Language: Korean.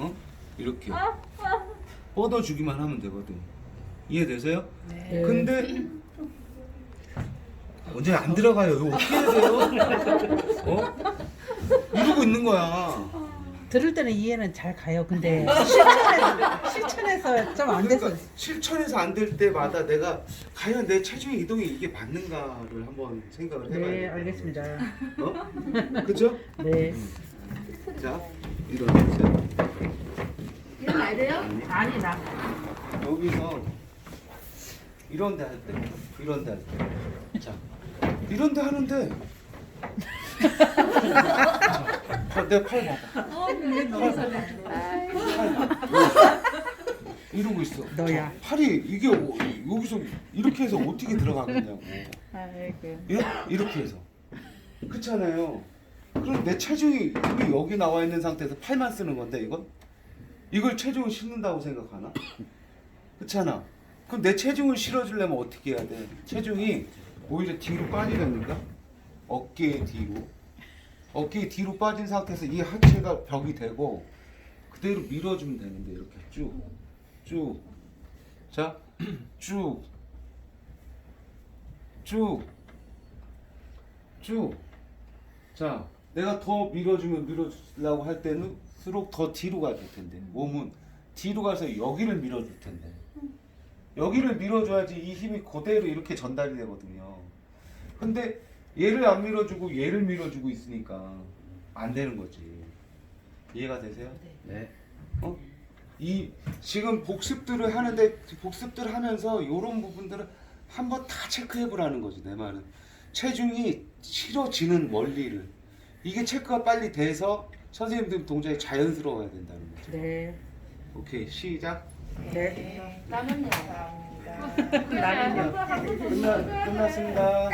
어? 이렇게 뻗어 주기만 하면 되거든. 이해되세요? 네. 근데 언제 안 들어가요? 이거 어떻게 해야 돼요? 어? 이러고 있는 거야. 들을 때는 이해는 잘 가요. 근데 실천해서, 실천해서 좀 안 돼서 그러니까 실천해서 안 될 때마다 내가 과연 내 체중 이동이 이게 맞는가를 한번 생각을 해봐야 네 돼. 알겠습니다. 어? 그죠? 네. 자, 일어나 일어나야 돼요? 아니 나 여기서 이런 데 할 때, 이런 데 할 때. 자, 이런 데 하는데. 자, 내팔 봐봐. 어, 그게 너무 설레. 이러고 있어. 너야. 자, 팔이 이게 어- 여기서 이렇게 해서 어떻게 들어가겠냐고. 아이고. 예? 이렇게 해서. 그렇잖아요. 그럼 내 체중이 이미 여기 나와 있는 상태에서 팔만 쓰는 건데 이건? 이걸 체중을 실는다고 생각하나? 그렇잖아. 그럼 내 체중을 실어주려면 어떻게 해야 돼? 체중이 오히려 뒤로 빠지려니까? 어깨 뒤로. 어깨 뒤로 빠진 상태에서 이 하체가 벽이 되고 그대로 밀어주면 되는데 이렇게 쭉, 쭉. 자, 쭉, 쭉, 쭉. 자, 내가 더 밀어주면 밀어주려고 할 때는 수록 더 뒤로 가줄 텐데 몸은 뒤로 가서 여기를 밀어줄 텐데 여기를 밀어줘야지 이 힘이 그대로 이렇게 전달이 되거든요. 근데 얘를 안 밀어주고 얘를 밀어주고 있으니까 안 되는 거지. 이해가 되세요? 네. 어? 이 지금 복습들을 하는데 복습들을 하면서 이런 부분들을 한번 다 체크해 보라는 거지 내 말은 체중이 실어지는 원리를 이게 체크가 빨리 돼서 선생님들 동작이 자연스러워야 된다는 거죠. 네. 오케이 시작. 네. 나는요. 나는요. 끝나 끝났습니다.